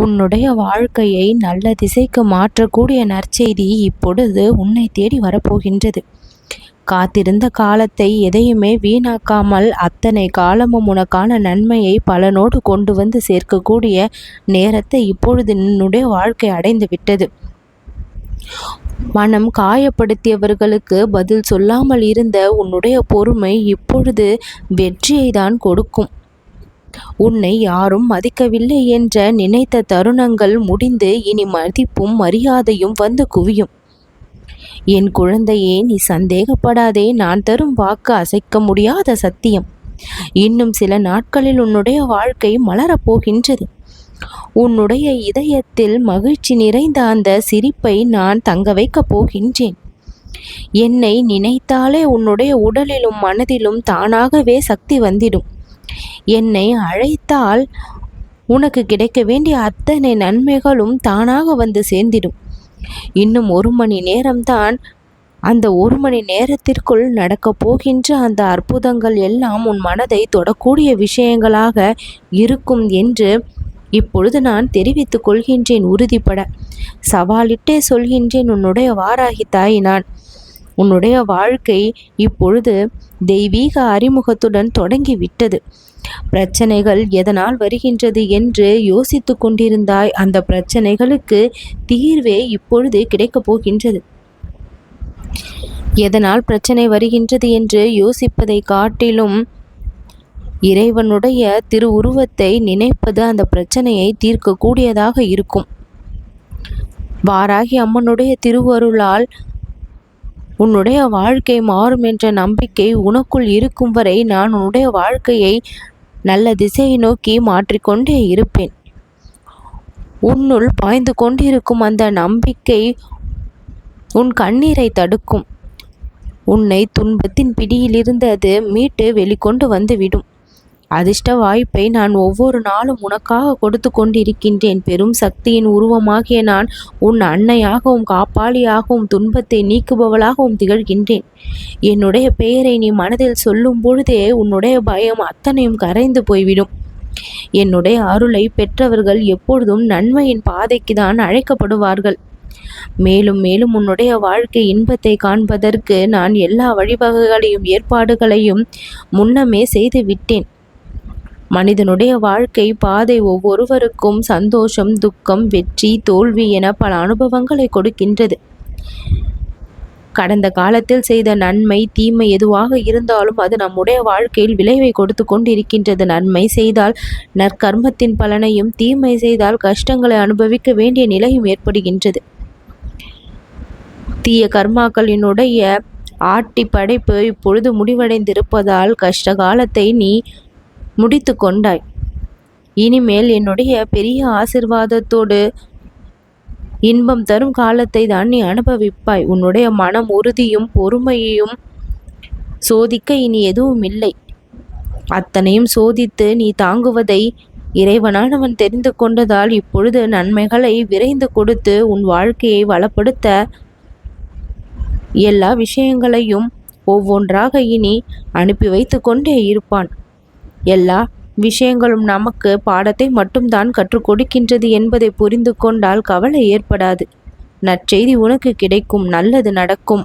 உன்னுடைய வாழ்க்கையை நல்ல திசைக்கு மாற்றக்கூடிய நற்செய்தி இப்பொழுது உன்னை தேடி வரப்போகின்றது. காத்திருந்த காலத்தை எதையுமே வீணாக்காமல் அத்தனை காலமும் உனக்கான நன்மையை பலனோடு கொண்டு வந்து சேர்க்கக்கூடிய நேரத்தை இப்பொழுது உன்னுடைய வாழ்க்கை அடைந்து விட்டது. மனம் காயப்படுத்தியவர்களுக்கு பதில் சொல்லாமல் இருந்த உன்னுடைய பொறுமை இப்பொழுது வெற்றியை தான் கொடுக்கும். உன்னை யாரும் மதிக்கவில்லை என்ற நினைத்த தருணங்கள் முடிந்து இனி மதிப்பும் மரியாதையும் வந்து குவியும். என் குழந்தையே நீ சந்தேகப்படாதே. நான் தரும் வாக்கு அசைக்க முடியாத சத்தியம். இன்னும் சில நாட்களில் உன்னுடைய வாழ்க்கை மலரப்போகின்றது உன்னுடைய இதயத்தில் மகிழ்ச்சி நிறைந்த அந்த சிரிப்பை நான் தங்க வைக்கப் போகின்றேன். என்னை நினைத்தாலே உன்னுடைய உடலிலும் மனதிலும் தானாகவே சக்தி வந்திடும். என்னை அழைத்தால் உனக்கு கிடைக்க வேண்டிய அத்தனை நன்மைகளும் தானாக வந்து சேர்ந்திடும். இன்னும் ஒரு மணி நேரம்தான் அந்த ஒரு மணி நேரத்திற்குள் நடக்கப் போகின்ற அந்த அற்புதங்கள் எல்லாம் உன் மனதை தொடக்கூடிய விஷயங்களாக இருக்கும் என்று இப்பொழுது நான் தெரிவித்துக் கொள்கின்றேன் உறுதிப்பட. சவாலிட்டே சொல்கின்றேன் உன்னுடைய வாராகி தாய் நான் உன்னுடைய வாழ்க்கை இப்பொழுது தெய்வீக அறிமுகத்துடன் தொடங்கி விட்டது பிரச்சனைகள் எதனால் வருகின்றது என்று யோசித்து கொண்டிருந்தாய். அந்த பிரச்சனைகளுக்கு தீர்வே இப்பொழுது கிடைக்கப் போகின்றது. எதனால் பிரச்சனை வருகின்றது என்று யோசிப்பதை காட்டிலும் இறைவனுடைய திருவுருவத்தை நினைப்பது அந்த பிரச்சனையை தீர்க்கக்கூடியதாக இருக்கும். வாராகி அம்மனுடைய திருவருளால் உன்னுடைய வாழ்க்கை மாறும் என்ற நம்பிக்கை உனக்குள் இருக்கும் வரை நான் உன்னுடைய வாழ்க்கையை நல்ல திசையை நோக்கி மாற்றிக்கொண்டே இருப்பேன். உன்னுள் பாய்ந்து கொண்டிருக்கும் அந்த நம்பிக்கை உன் கண்ணீரை தடுக்கும். உன்னை துன்பத்தின் பிடியிலிருந்து அது மீட்டு வெளிக்கொண்டு வந்துவிடும் அதிர்ஷ்ட வாய்ப்பை நான் ஒவ்வொரு நாளும் உனக்காக கொடுத்து கொண்டிருக்கின்றேன். பெரும் சக்தியின் உருவமாகிய நான் உன் அன்னையாகவும் காப்பாளியாகவும் துன்பத்தை நீக்குபவளாகவும் திகழ்கின்றேன். என்னுடைய பெயரை நீ மனதில் சொல்லும் பொழுதே உன்னுடைய பயம் அத்தனையும் கரைந்து போய்விடும். என்னுடைய அருளை பெற்றவர்கள் எப்பொழுதும் நன்மையின் பாதைக்கு தான் அழைக்கப்படுவார்கள். மேலும் மேலும் உன்னுடைய வாழ்க்கை இன்பத்தை காண்பதற்கு நான் எல்லா வழிவகைகளையும் ஏற்பாடுகளையும் முன்னமே செய்து விட்டேன் மனிதனுடைய வாழ்க்கை பாதை ஒவ்வொருவருக்கும் சந்தோஷம் துக்கம் வெற்றி தோல்வி என பல அனுபவங்களை கொடுக்கின்றது. கடந்த காலத்தில் செய்த நன்மை தீமை எதுவாக இருந்தாலும் அது நம்முடைய வாழ்க்கையில் விளைவை கொடுத்து கொண்டிருக்கின்றது. நன்மை செய்தால் நற்கர்மத்தின் பலனையும் தீமை செய்தால் கஷ்டங்களை அனுபவிக்க வேண்டிய நிலையும் ஏற்படுகின்றது. தீய கர்மாக்களினுடைய ஆட்டி படைப்பு இப்பொழுது முடிவடைந்திருப்பதால் கஷ்ட காலத்தை நீ முடித்து கொண்டாய். இனிமேல் என்னுடைய பெரிய ஆசிர்வாதத்தோடு இன்பம் தரும் காலத்தை தான் நீ அனுபவிப்பாய். உன்னுடைய மனம் உறுதியும் பொறுமையையும் சோதிக்க இனி எதுவும் இல்லை அத்தனையும் சோதித்து நீ தாங்குவதை இறைவனானவன் தெரிந்து கொண்டதால் இப்பொழுது நன்மைகளை விரைந்து கொடுத்து உன் வாழ்க்கையை வளப்படுத்த எல்லா விஷயங்களையும் ஒவ்வொன்றாக இனி அனுப்பி வைத்து கொண்டே இருப்பான். எல்லா விஷயங்களும் நமக்கு பாடத்தை மட்டும்தான் கற்றுக் கொடுக்கின்றது என்பதை புரிந்து கொண்டால் கவலை ஏற்படாது. நற்செய்தி உனக்கு கிடைக்கும் நல்லது நடக்கும்.